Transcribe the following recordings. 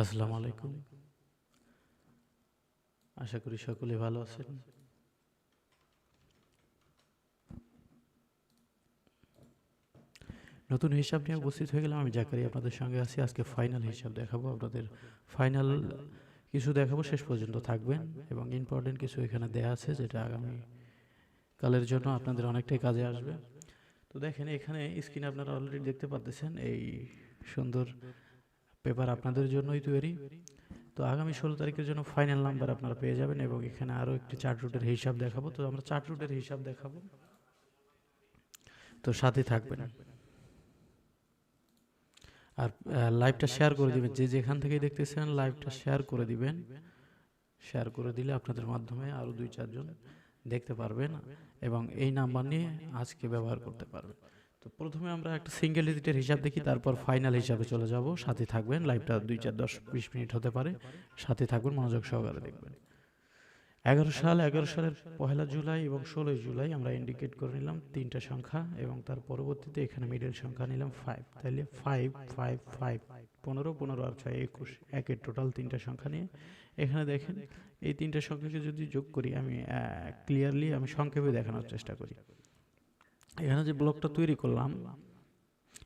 আসসালামু আলাইকুম। আশা করি সকলে ভালো আছেন। নতুন হিসাব নিয়ে উপস্থিত হয়ে গেলাম। আমি জাকারি আপনাদের সঙ্গে আছি। আজকে ফাইনাল হিসাব দেখাবো। আপনাদের ফাইনাল কিছু দেখাবো, শেষ পর্যন্ত থাকবেন। এবং ইম্পর্টেন্ট কিছু এখানে দেয়া আছে, যেটা আগামী কালের জন্য আপনাদের অনেকটাই কাজে আসবে। তো দেখেন, এখানে স্ক্রিনে আপনারা অলরেডি দেখতে পাচ্ছেন এই সুন্দর পেপার আপনাদের জন্যই তৈরি। তো আগামী ষোলো তারিখের জন্য ফাইনাল নাম্বার আপনারা পেয়ে যাবেন এবং এখানে আরও একটি চার্ট রুটের হিসাব দেখাবো। তো আমরা চার্ট রুটের হিসাব দেখাবো। তো সাথে থাকবেন। আর লাইভটা শেয়ার করে দিবেন। যে যেখান থেকে দেখতেছেন লাইভটা শেয়ার করে দিবেন। শেয়ার করে দিলে আপনাদের মাধ্যমে আরও দুই চারজন দেখতে পারবেন এবং এই নাম্বার নিয়ে আজকে ব্যবহার করতে পারবেন। তো প্রথমে আমরা একটা সিঙ্গেল ডিজিটের হিসাব দেখি, তারপর ফাইনাল হিসাবে চলে যাব। সাথে থাকবেন লাইভটা দুই চার দশ বিশ মিনিট হতে পারে। সাথে থাকবেন, মনোযোগ সহকারে দেখবেন। এগারো সাল, এগারো সালের পহেলা জুলাই এবং ষোলোই জুলাই আমরা ইন্ডিকেট করে নিলাম তিনটা সংখ্যা এবং তার পরবর্তীতে এখানে মিডল সংখ্যা নিলাম ফাইভ তাহলে ফাইভ ফাইভ ফাইভ পনেরো পনেরো আর ছয়, একুশ, একের টোটাল তিনটা সংখ্যা নিয়ে। এখানে দেখেন, এই তিনটা সংখ্যাকে যদি যোগ করি, আমি ক্লিয়ারলি আমি সংক্ষেপে দেখানোর চেষ্টা করি। এখানে যে ব্লকটা তৈরি করলাম,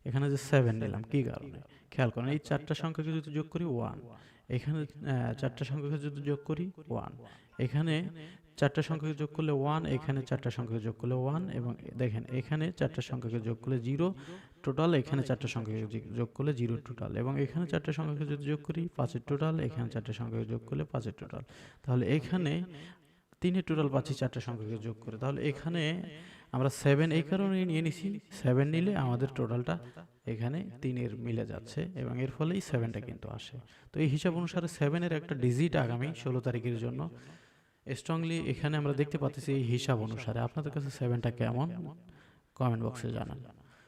এখানে যে সেভেন নিলাম, কী কারণে? খেয়াল করেন, এই চারটা সংখ্যাকে যদি যোগ করি ওয়ান এখানে চারটা সংখ্যাকে যদি যোগ করি ওয়ান এখানে চারটা সংখ্যাকে যোগ করলে ওয়ান এখানে চারটা সংখ্যাকে যোগ করলে ওয়ান এবং দেখেন, এখানে চারটা সংখ্যাকে যোগ করলে জিরো টোটাল এখানে চারটা সংখ্যাকে যোগ করলে জিরো টোটাল এবং এখানে চারটা সংখ্যাকে যদি যোগ করি পাঁচের টোটাল এখানে চারটা সংখ্যাকে যোগ করলে পাঁচের টোটাল তাহলে এখানে তিনের টোটাল পাচ্ছি চারটা সংখ্যাকে যোগ করে, তাহলে এখানে আমরা সেভেন এই কারণে নিয়ে নিছি। সেভেন নিলে আমাদের টোটালটা এখানে তিনের মিলে যাচ্ছে এবং এর ফলেই সেভেনটা কিন্তু আসে। তো এই হিসাব অনুসারে সেভেনের একটা ডিজিট আগামী ষোলো তারিখের জন্য। স্ট্রংলি এখানে আমরা দেখতে পাচ্ছি এই হিসাব অনুসারে। আপনাদের কাছে সেভেনটা কেমন? কমেন্ট বক্সে জানান।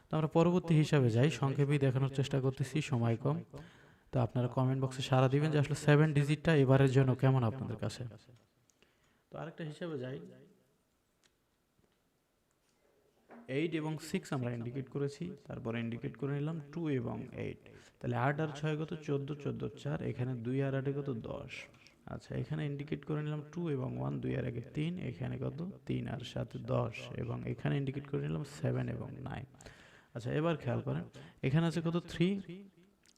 তো আমরা পরবর্তী হিসাবে যাই। সংক্ষেপেই দেখানোর চেষ্টা করতেছি, সময় কম। তো আপনারা কমেন্ট বক্সে সারা দিবেন যে আসলে সেভেন ডিজিটটা এবারের জন্য কেমন আপনাদের কাছে। তো আরেকটা হিসাবে যাই। এইট এবং সিক্স আমরা ইন্ডিকেট করেছি তারপরে ইন্ডিকেট করে নিলাম টু এবং এইট তাহলে আট আর ছয় কত? চোদ্দ চোদ্দ চার এখানে দুই আর আটে কত? দশ। আচ্ছা এখানে ইন্ডিকেট করে নিলাম টু এবং ওয়ান দুই আর আগে তিন এখানে কত? তিন আর সাথে দশ এবং এখানে ইন্ডিকেট করে নিলাম সেভেন এবং নাইন আচ্ছা এবার খেয়াল করেন এখানে আছে কত? থ্রি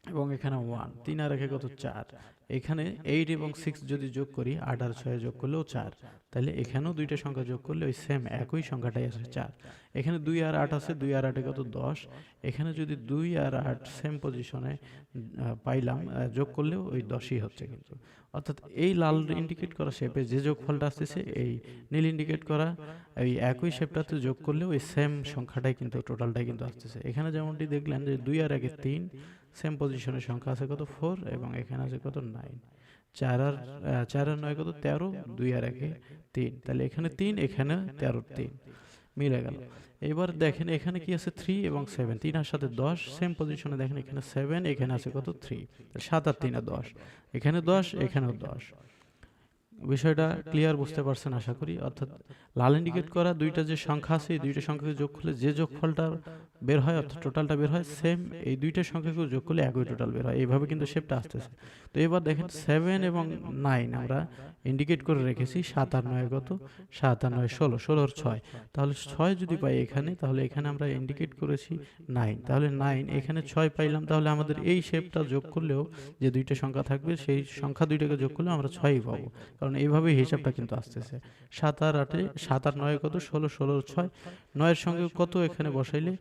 এবং এখানে ওয়ান তিন আর একে কত? চার। এখানে এইট এবং সিক্স যদি যোগ করি, আট আর ছয় যোগ করলেও চার। তাহলে এখানেও দুইটা সংখ্যা যোগ করলে ওই সেম একই সংখ্যাটাই আছে চার। এখানে দুই আর আট আছে, দুই আর আটে কত? দশ। এখানে যদি দুই আর আট সেম পজিশনে পাইলাম যোগ করলেও ওই দশই হচ্ছে কিন্তু। অর্থাৎ এই লাল ইন্ডিকেট করা শেপে যে যোগফলটা আসতেছে, এই নীল ইন্ডিকেট করা, এই একই শেপটাতে যোগ করলেও ওই সেম সংখ্যাটাই কিন্তু টোটালটাই কিন্তু আসতেছে। এখানে যেমনটি দেখলেন যে দুই আর একে তিন সেম পজিশনের সংখ্যা আছে কত? ফোর এবং এখানে আছে কত? নাইন চার আর চার আর নয় কত? তেরো, দুই আর একে তিন। তাহলে এখানে তিন, এখানে তেরো, তিন। মিলে গেল। এবার দেখেন এখানে কি আছে? থ্রি এবং সেভেন তিন আর সাথে দশ সেম পজিশনে দেখেন এখানে সেভেন এখানে আছে কত? থ্রি সাত আর তিন আর দশ। এখানে দশ, এখানেও দশ। বিষয়টা ক্লিয়ার বুঝতে পারছেন আশা করি। অর্থাৎ লাল ইন্ডিকেট করা দুইটা যে সংখ্যা আছে, এই দুইটা সংখ্যাকে যোগ করলে যে যোগফলটা বের হয়, অর্থাৎ টোটালটা বের হয় সেম এই দুইটা সংখ্যাকে যোগ করলে একই টোটাল বের হয়। এইভাবে কিন্তু শেপটা আসতেছে। তো এবার দেখেন সেভেন এবং নাইন আমরা ইন্ডিকেট করে রেখেছি, সাত আর নয় কত? সাত আর নয় ষোলো, ষোলোর ছয়। তাহলে ছয় যদি পাই এখানে, তাহলে এখানে আমরা ইন্ডিকেট করেছি নাইন তাহলে নাইন এখানে ছয় পাইলাম, তাহলে আমাদের এই শেপটা যোগ করলেও যে দুইটা সংখ্যা থাকবে, সেই সংখ্যা দুইটাকে যোগ করলে আমরা ছয়ই পাবো। কারণ এইভাবে হিসাবটা কিন্তু আসতেছে। সাত আর আটে, সাত আর নয় কত? ষোলো ষোলো, ছয়। নয়ের সঙ্গে কত এখানে বসাইলে?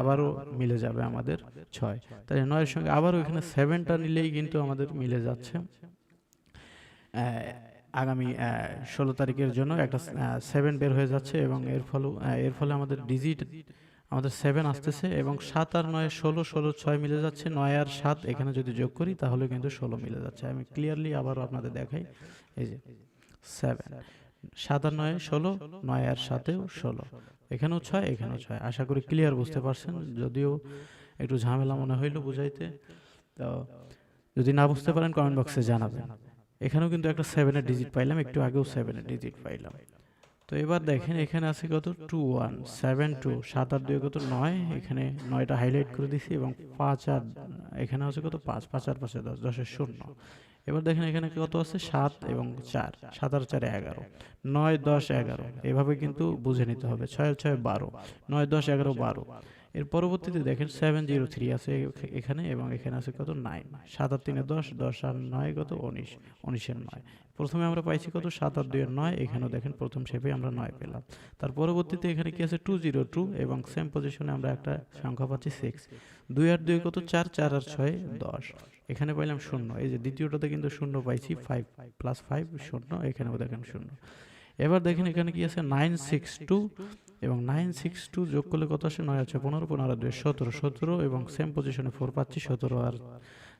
আবারও মিলে যাবে আমাদের ছয়। তাই নয়ের সঙ্গে আবারও এখানে সেভেনটা নিলেই কিন্তু আমাদের মিলে যাচ্ছে। আগামী ষোলো তারিখের জন্য একটা সেভেন বের হয়ে যাচ্ছে এবং এর ফলে এর ফলে আমাদের ডিজিট আমাদের সেভেন আসতেছে এবং সাত আর নয় ষোলো ষোলো, ছয় মিলে যাচ্ছে, নয় আর সাত এখানে যদি যোগ করি তাহলে কিন্তু ষোলো মিলে যাচ্ছে। আমি ক্লিয়ারলি আবারও আপনাদের দেখাই, এই যে সেভেন সাত আর নয় ষোলো, নয় আর সাতেও ষোলো। এখানেও ছয় এখানেও ছয়। আশা করি ক্লিয়ার বুঝতে পারছেন, যদিও একটু ঝামেলা মনে হইল বুঝাইতে। তো যদি না বুঝতে পারেন কমেন্ট বক্সে জানাবেন। এখানেও কিন্তু একটা সেভেনের ডিজিট পাইলাম, একটু আগেও সেভেনের ডিজিট পাইলাম। তো এবার দেখেন, এখানে আছে কত? টু ওয়ান সেভেন টু সাত আর দুই কত? নয়। এখানে নয়টা হাইলাইট করে দিছি এবং পাঁচ আর এখানে আছে কত? পাঁচ পাঁচ আর পাঁচে দশ দশের শূন্য। এবার দেখেন, এখানে কত আছে? সাত এবং চার। সাত আর চারে এগারো। নয়, দশ, এগারো। এভাবে কিন্তু বুঝে নিতে হবে। ছয় ছয়, বারো। নয়, দশ, এগারো, বারো। এর পরবর্তীতে দেখেন সেভেন জিরো থ্রি আছে এখানে এবং এখানে আছে কত নাইন সাত আর তিনে দশ দশ আর নয় কত উনিশ, উনিশের নয়। প্রথমে আমরা পাইছি কত সাত আর দুই আর নয়, এখানেও দেখেন প্রথম শেপে আমরা নয় পেলাম। তার পরবর্তীতে এখানে কি আছে টু জিরো টু এবং সেম পজিশনে আমরা একটা সংখ্যা পাচ্ছি সিক্স দুই আর দুই কত চার চার আর ছয়, দশ। এখানে পাইলাম শূন্য। এই যে দ্বিতীয়টাতে কিন্তু শূন্য পাইছি ফাইভ প্লাস ফাইভ শূন্য, এখানেও দেখেন শূন্য। এবার দেখেন এখানে কি আছে? নাইন সিক্স টু এবং নাইন সিক্স টু যোগ করলে কত আসে? নয় আছে পনেরো পনেরো দুই, সতেরো সতেরো এবং সেম পজিশনে ফোর পাচ্ছি, সতেরো আর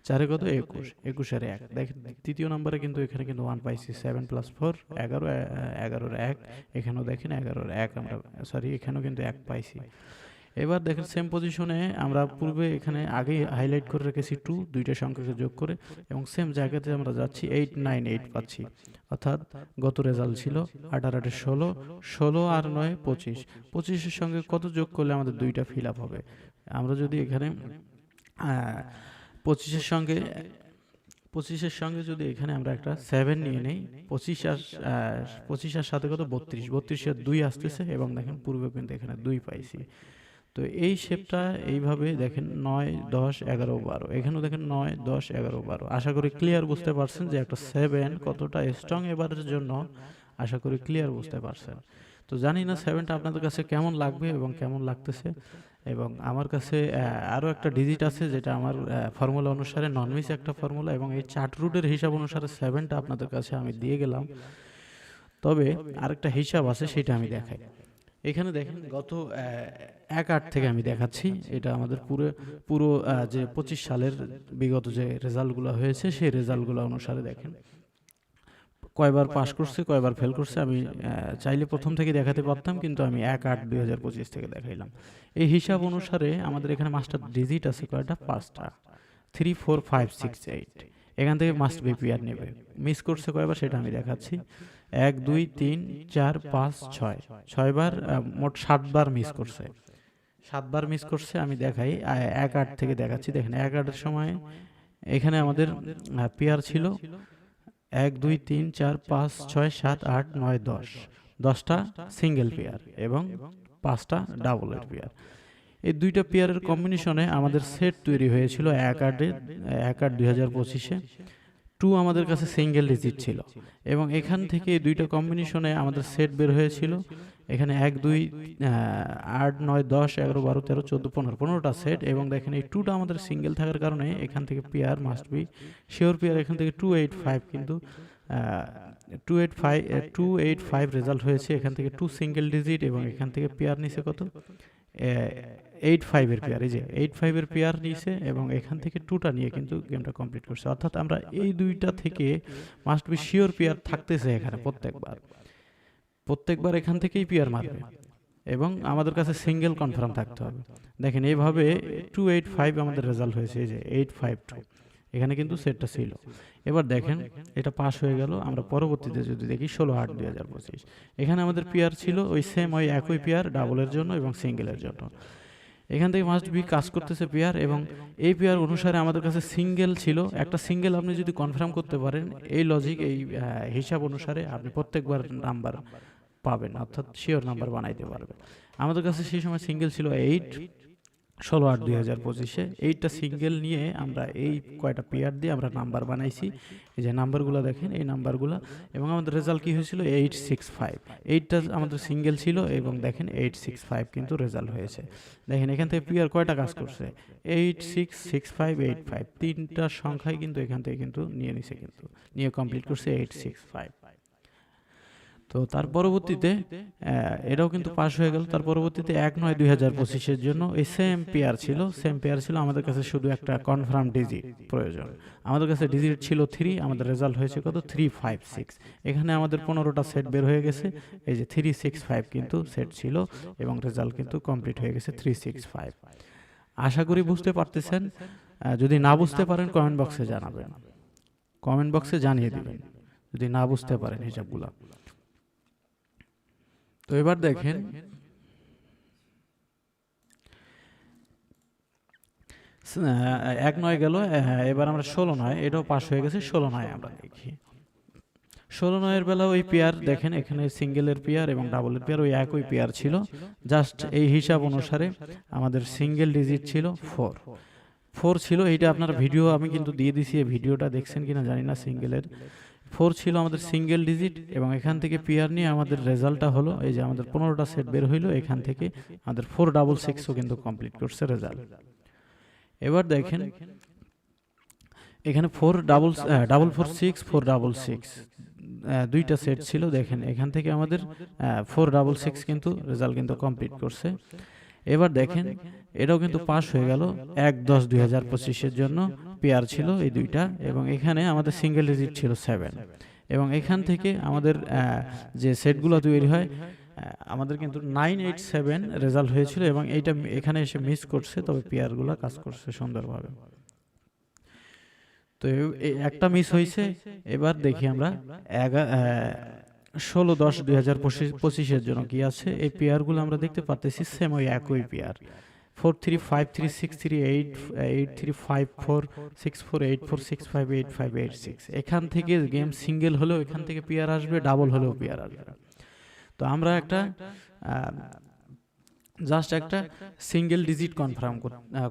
চারে কত? একুশ একুশ আর এক। দেখ তৃতীয় নম্বরে কিন্তু এখানে কিন্তু ওয়ান পাইছি সেভেন প্লাস ফোর এগারো, এগারোর এক। এখানেও দেখেন এগারোর এক আমরা সরি এখানেও কিন্তু এক পাইছি। এবার দেখেন সেম পজিশনে আমরা পূর্বে এখানে আগে হাইলাইট করে রেখেছি টু দুইটা সংখ্যাকে যোগ করে এবং সেম জায়গাতে আমরা যাচ্ছি এইট নাইন এইট পাচ্ছি। অর্থাৎ গত রেজাল্ট ছিল আঠারো আটে ষোলো ষোলো আর নয়, পঁচিশ। পঁচিশের সঙ্গে কত যোগ করলে আমাদের দুইটা ফিল আপ হবে? আমরা যদি এখানে পঁচিশের সঙ্গে পঁচিশের সঙ্গে যদি এখানে আমরা একটা সেভেন নিয়ে নেই, পঁচিশ আর পঁচিশ আর সাথে কত? বত্রিশ। বত্রিশের দুই আসতেছে এবং দেখেন পূর্বে কিন্তু এখানে দুই পাইছি। তো এই শেপটা এইভাবে দেখেন নয়, দশ, এগারো, বারো। এখানেও দেখেন নয়, দশ, এগারো, বারো। আশা করি ক্লিয়ার বুঝতে পারছেন যে একটা সেভেন কতটা স্ট্রং এবারের জন্য আশা করি ক্লিয়ার বুঝতে পারছেন। তো জানি না সেভেনটা আপনাদের কাছে কেমন লাগবে এবং কেমন লাগতেছে এবং আমার কাছে আরও একটা ডিজিট আছে যেটা আমার ফর্মুলা অনুসারে ননমিস একটা ফর্মুলা এবং এই চার্ট রুটের হিসাব অনুসারে সেভেনটা আপনাদের কাছে আমি দিয়ে গেলাম। তবে আরেকটা হিসাব আছে সেটা আমি দেখাই। এখানে দেখেন গত এক আট থেকে আমি দেখাচ্ছি। এটা আমাদের পুরো পুরো যে পঁচিশ সালের বিগত যে রেজাল্টগুলো হয়েছে সেই রেজাল্টগুলো অনুসারে দেখেন। কয়বার পাস করছে কয়বার ফেল করছে আমি চাইলে প্রথম থেকে দেখাতে পারতাম কিন্তু আমি এক আট দুই হাজার পঁচিশ থেকে দেখাইলাম। এই হিসাব অনুসারে আমাদের এখানে মাস্টার ডিজিট আছে কয়টা? পাঁচটা। Three four five six eight. এখান থেকে মাস্ট বিপিআর নেবে। মিস করছে কয়বার সেটা আমি দেখাচ্ছি। এক, দুই, তিন, চার, পাঁচ, ছয়। ছয়বার মোট সাতবার মিস করছে। সাতবার মিস করছে, আমি দেখাই। এক আট থেকে দেখাচ্ছি। দেখেন, এক আটের সময় এখানে আমাদের পেয়ার ছিল। এক, দুই, তিন, চার, পাঁচ, ছয়, সাত, আট, নয়, দশ। দশটা সিঙ্গেল পেয়ার এবং পাঁচটা ডাবলের পেয়ার এই দুইটা পেয়ারের কম্বিনেশনে আমাদের সেট তৈরি হয়েছিল এক আটে, এক আট দুই হাজার পঁচিশে। টু আমাদের কাছে সিঙ্গেল ডিজিট ছিল। এবং এখান থেকে দুইটা কম্বিনেশনে আমাদের সেট বের হয়েছিল। এখানে এক, দুই আট, নয়, দশ, এগারো, বারো, তেরো, চোদ্দ, পনেরো, পনেরোটা সেট এবং দেখেন এই টুটা আমাদের সিঙ্গেল থাকার কারণে এখান থেকে pair must be sure pair এখান থেকে টু এইট ফাইভ কিন্তু two eight five two eight five result হয়েছে এখান থেকে টু সিঙ্গেল ডিজিট এবং এখান থেকে পেয়ার নিছে কত? এইট ফাইভের পেয়ার এই যে এইট ফাইভের পেয়ার নিয়েছে এবং এখান থেকে টুটা নিয়ে কিন্তু গেমটা কমপ্লিট করছে। অর্থাৎ আমরা এই দুইটা থেকে মাস্ট বি শিওর পেয়ার থাকতেছে এখানে প্রত্যেকবার। প্রত্যেকবার এখান থেকেই পেয়ার মারবে এবং আমাদের কাছে সিঙ্গেল কনফার্ম থাকতে হবে। দেখেন, এইভাবে টু এইট ফাইভ আমাদের রেজাল্ট হয়েছে, এই যে এইট ফাইভ টু এখানে কিন্তু সেটটা ছিল। এবার দেখেন, এটা পাস হয়ে গেল। আমরা পরবর্তীতে যদি দেখি, ষোলো আট দুই হাজার পঁচিশ। এখানে আমাদের পেয়ার ছিল ওই সেম ওই একই পেয়ার ডাবলের জন্য এবং সিঙ্গেলের জন্য। এখান থেকে মাস্ট বি কাজ করতেছে পেয়ার এবং এই পেয়ার অনুসারে আমাদের কাছে সিঙ্গেল ছিল। একটা সিঙ্গেল আপনি যদি কনফার্ম করতে পারেন, এই লজিক এই হিসাব অনুসারে আপনি প্রত্যেকবার নাম্বার পাবেন, অর্থাৎ শিওর নাম্বার বানাইতে পারবেন। আমাদের কাছে সেই সময় সিঙ্গেল ছিল এইট ষোলো আট দুই হাজার পঁচিশে। এইটটা সিঙ্গেল নিয়ে আমরা এই কয়টা পেয়ার দিয়ে আমরা নাম্বার বানাইছি। এই যে নাম্বারগুলো দেখেন এই নাম্বারগুলো এবং আমাদের রেজাল্ট কী হয়েছিল? এইট সিক্স ফাইভ এইটটা আমাদের সিঙ্গেল ছিল এবং দেখেন এইট সিক্স ফাইভ কিন্তু রেজাল্ট হয়েছে। দেখেন এখান থেকে পেয়ার কয়টা কাজ করছে? Eight six six five eight five তিনটা সংখ্যাই কিন্তু এখান থেকে কিন্তু নিয়ে নিছে কিন্তু। নিয়ে কমপ্লিট করছে এইট সিক্স ফাইভ তো তার পরবর্তীতে এটাও কিন্তু পাশ হয়ে গেল। তার পরবর্তীতে এক নয় দুই হাজার পঁচিশের জন্য এই সেম পেয়ার ছিল। সেম পেয়ার ছিল। আমাদের কাছে শুধু একটা কনফার্ম ডিজিট প্রয়োজন। আমাদের কাছে ডিজিট ছিল থ্রি আমাদের রেজাল্ট হয়েছে কত? থ্রি ফাইভ সিক্স এখানে আমাদের পনেরোটা সেট বের হয়ে গেছে। এই যে থ্রি সিক্স ফাইভ কিন্তু সেট ছিল এবং রেজাল্ট কিন্তু কমপ্লিট হয়ে গেছে থ্রি সিক্স ফাইভ আশা করি বুঝতে পারতেছেন। যদি না বুঝতে পারেন কমেন্ট বক্সে জানাবেন। কমেন্ট বক্সে জানিয়ে দেবেন যদি না বুঝতে পারেন হিসাবগুলো তো এবার দেখেন। এক নয় গেল হ্যাঁ এবার আমরা ষোলো নয়, এটাও পাস হয়ে গেছে, ষোলো নয় আমরা দেখি। ষোলো নয়ের বেলা ওই পেয়ার দেখেন, এখানে সিঙ্গেলের পেয়ার এবং ডাবলের পেয়ার, ওই একই পেয়ার ছিল। জাস্ট এই হিসাব অনুসারে আমাদের সিঙ্গেল ডিজিট ছিল ফোর। ফোর ছিল, এইটা আপনার ভিডিও, আমি কিন্তু দিয়ে দিছি, এই ভিডিওটা দেখছেন কিনা জানি না সিঙ্গেলের। ফোর ছিল আমাদের সিঙ্গেল ডিজিট এবং এখান থেকে পিয়ার নিয়ে আমাদের রেজাল্টটা হলো এই যে আমাদের পনেরোটা সেট বের হইল, এখান থেকে আমাদের ফোর ডাবল সিক্সও কিন্তু কমপ্লিট করছে রেজাল্ট এবার দেখেন, এখানে four double double four six four double six দুইটা সেট ছিল, দেখেন এখান থেকে আমাদের ফোর ডাবল সিক্স কিন্তু রেজাল্ট কিন্তু কমপ্লিট করছে। এবার দেখেন, এটাও কিন্তু পাস হয়ে গেল এক দশ দুই হাজার পঁচিশের জন্য। পেয়ার ছিল এই দুইটা এবং এখানে আমাদের সিঙ্গেল ডিজিট ছিল সেভেন এবং এখান থেকে আমাদের যে সেটগুলো তৈরি হয় আমাদের কিন্তু নাইন এইট সেভেন রেজাল্ট হয়েছিল এবং এইটা এখানে এসে মিস করছে, তবে পেয়ারগুলো কাজ করছে সুন্দরভাবে। তো একটা মিস হয়েছে। এবার দেখি আমরা ষোলো দশ দুই হাজার পঁচিশের জন্য কি আছে। এই পেয়ারগুলো আমরা দেখতে পারতেছি সেম ওই একই pair four three five three six three eight eight three five four six four eight four six five eight five eight six এখান থেকে গেম সিঙ্গেল হলেও, এখান থেকে পেয়ার আসবে ডাবল হলেও পেয়ার আসবে। তো আমরা একটা জাস্ট একটা সিঙ্গেল ডিজিট কনফার্ম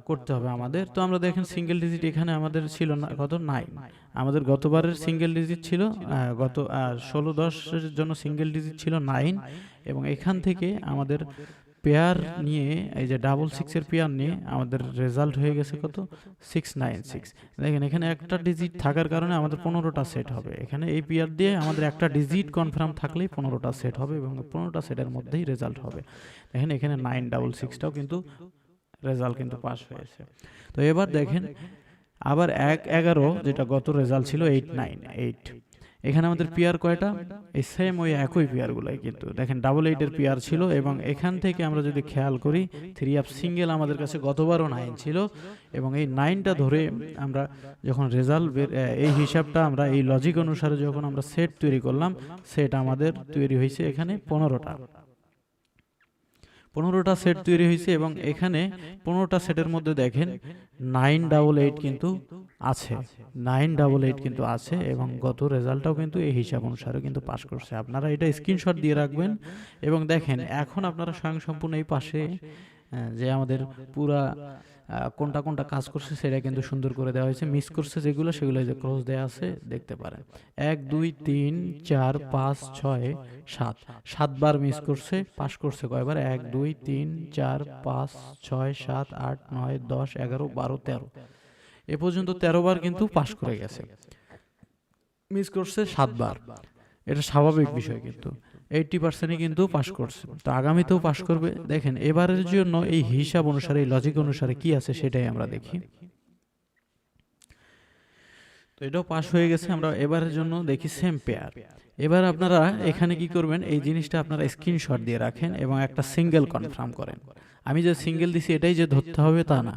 করতে হবে আমাদের। তো আমরা দেখেন সিঙ্গেল ডিজিট এখানে আমাদের ছিল না, কত? নাইন আমাদের গতবারের সিঙ্গেল ডিজিট ছিল গত ষোলো দশের জন্য সিঙ্গেল ডিজিট ছিল নাইন এবং এখান থেকে আমাদের পেয়ার নিয়ে এই যে ডাবল সিক্সের পেয়ার নিয়ে আমাদের রেজাল্ট হয়ে গেছে কত? সিক্স নাইন সিক্স দেখেন এখানে একটা ডিজিট থাকার কারণে আমাদের পনেরোটা সেট হবে। এখানে এই পেয়ার দিয়ে আমাদের একটা ডিজিট কনফার্ম থাকলেই পনেরোটা সেট হবে এবং পনেরোটা সেটের মধ্যেই রেজাল্ট হবে। দেখেন এখানে নাইন ডাবল সিক্সটাও কিন্তু রেজাল্ট কিন্তু পাস হয়েছে। তো এবার দেখেন আবার এক এগারো যেটা গত রেজাল্ট ছিল এইট নাইন এইট এখানে আমাদের পিয়ার কয়টা? এই সেম ওই একই পেয়ারগুলাই কিন্তু। দেখেন ডাবল এইটের পিয়ার ছিল এবং এখান থেকে আমরা যদি খেয়াল করি থ্রি আপ সিঙ্গেল আমাদের কাছে গতবারও নাইন ছিল এবং এই নাইনটা ধরে আমরা যখন রেজাল্ট বের এই হিসাবটা আমরা এই লজিক অনুসারে যখন আমরা সেট তৈরি করলাম সেট আমাদের তৈরি হয়েছে এখানে পনেরোটা। পনেরোটা সেট তৈরি হয়েছে এবং এখানে পনেরোটা সেটের মধ্যে দেখেন নাইন ডাবল এইট কিন্তু আছে। নাইন ডাবল এইট কিন্তু আছে এবং গত রেজাল্টটাও কিন্তু এই হিসাব অনুসারে কিন্তু পাশ করছে। আপনারা এটা স্ক্রিনশট দিয়ে রাখবেন এবং দেখেন এখন আপনারা স্বয়ংসম্পূর্ণ এই পাশে যে আমাদের পুরা কোনটা কোনটা কাজ করছে সেটা কিন্তু সুন্দর করে দেওয়া হয়েছে। মিস করছে যেগুলো, সেগুলো যে ক্রস দেওয়া আছে, দেখতে পারেন। এক, দুই, তিন, চার, পাঁচ, ছয়, সাত। সাতবার মিস করছে পাস করছে কয়বার? এক, দুই, তিন, চার, পাঁচ, ছয়, সাত, আট, নয়, দশ, এগারো, বারো, তেরো। এ পর্যন্ত তেরো বার কিন্তু পাস করে গেছে। মিস করছে সাতবার। এটা স্বাভাবিক বিষয় কিন্তু। এইটটি পার্সেন্টই কিন্তু পাস করছে। তো আগামীতেও পাস করবে। দেখেন, এবারের জন্য এই হিসাব অনুসারে, এই লজিক অনুসারে কি আছে সেটাই আমরা দেখি। তো এটাও পাস হয়ে গেছে, আমরা এবারের জন্য দেখি সেম পেয়ার এবার আপনারা এখানে কি করবেন, এই জিনিসটা আপনারা স্ক্রিনশট দিয়ে রাখেন এবং একটা সিঙ্গেল কনফার্ম করেন। আমি যে সিঙ্গেল দিছি, এটাই যে ধরতে হবে তা না।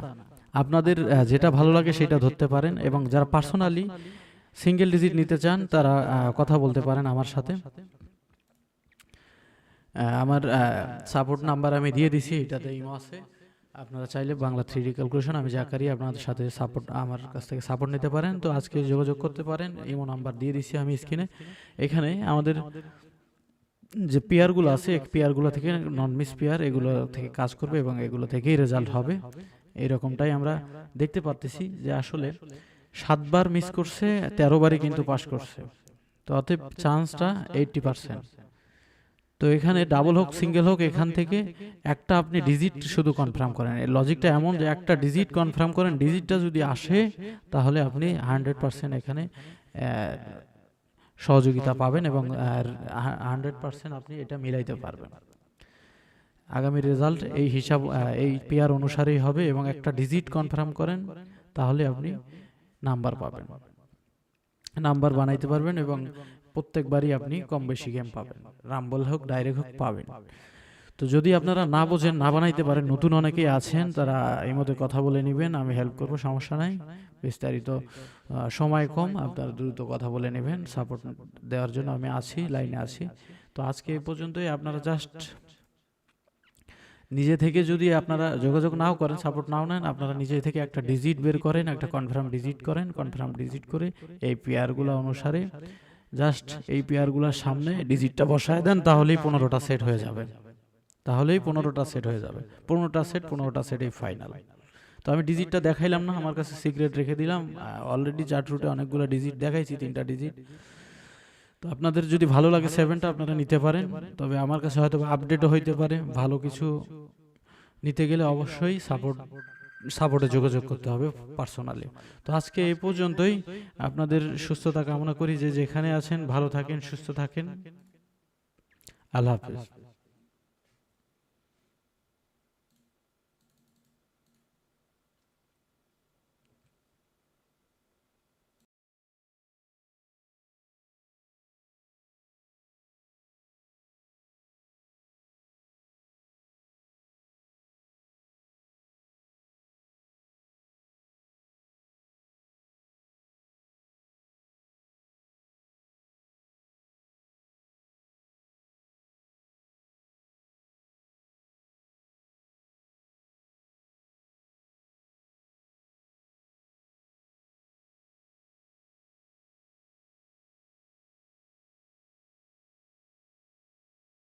আপনাদের যেটা ভালো লাগে সেটা ধরতে পারেন এবং যারা পার্সোনালি সিঙ্গেল ডিজিট নিতে চান, তারা কথা বলতে পারেন আমার সাথে। আমার সাপোর্ট নাম্বার আমি দিয়ে দিছি, এটাতে ইমো আছে। আপনারা চাইলে বাংলা থ্রি ডি ক্যালকুলেশন আমি জাকারি আপনাদের সাথে সাপোর্ট আমার কাছ থেকে সাপোর্ট নিতে পারেন। তো আজকে যোগাযোগ করতে পারেন ইমো নাম্বার দিয়ে দিছি আমি স্ক্রিনে এখানে আমাদের যে পেয়ারগুলো আছে পেয়ারগুলো থেকে নন মিস পেয়ার এগুলো থেকে কাজ করবে এবং এগুলো থেকেই রেজাল্ট হবে। এইরকমটাই আমরা দেখতে পারতেছি যে আসলে সাতবার মিস করছে, তেরো বারই কিন্তু পাস করছে। তো অতএব চান্সটা এইটটি পার্সেন্ট তো এখানে ডাবল হোক সিঙ্গেল হোক এখান থেকে একটা আপনি ডিজিট শুধু কনফার্ম করেন। এর লজিকটা এমন যে একটা ডিজিট কনফার্ম করেন ডিজিটটা যদি আসে, তাহলে আপনি হান্ড্রেড পার্সেন্ট এখানে সহযোগিতা পাবেন এবং হান্ড্রেড পার্সেন্ট আপনি এটা মিলাইতে পারবেন। আগামী রেজাল্ট এই হিসাব এই পেয়ার অনুসারেই হবে এবং একটা ডিজিট কনফার্ম করেন, তাহলে আপনি নাম্বার পাবেন। নাম্বার বানাইতে পারবেন এবং প্রত্যেকবারই আপনি কম বেশি গেম পাবেন। রাম্বল হোক ডাইরেক্ট হোক পাবেন। তো যদি আপনারা না বোঝেন না বানাইতে পারেন নতুন অনেকেই আছেন তারা এই মধ্যে কথা বলে নেবেন আমি হেল্প করব সমস্যা নাই। বিস্তারিত সময় কম আপনারা দ্রুত কথা বলে নেবেন সাপোর্ট দেওয়ার জন্য আমি আছি লাইনে আছি। তো আজকে এই পর্যন্তই আপনারা জাস্ট নিজে থেকে যদি আপনারা যোগাযোগ নাও করেন সাপোর্ট নাও নেন আপনারা নিজে থেকে একটা ডিজিট বের করেন একটা কনফার্ম ডিজিট করেন কনফার্ম ডিজিট করে এই পেয়ারগুলো অনুসারে জাস্ট এই পেয়ারগুলোর সামনে ডিজিটটা বসায় দেন, তাহলেই পনেরোটা সেট হয়ে যাবে। তাহলেই পনেরোটা সেট হয়ে যাবে। পনেরোটা সেট পনেরোটা সেট এই ফাইনাল তো আমি ডিজিটটা দেখাইলাম না, আমার কাছে সিক্রেট রেখে দিলাম। অলরেডি চার্ট রুটে অনেকগুলো ডিজিট দেখাইছি, তিনটা ডিজিট তো আপনাদের যদি ভালো লাগে সেভেনটা আপনারা নিতে পারেন। তবে আমার কাছে হয়তো আপডেটও হইতে পারে। ভালো কিছু নিতে গেলে অবশ্যই সাপোর্ট সাপোর্টে যোগাযোগ করতে হবে পার্সোনালি তো আজকে এই পর্যন্তই। আপনাদের সুস্থতা কামনা করি যে যেখানে আছেন, ভালো থাকেন, সুস্থ থাকেন। আল্লাহ হাফেজ।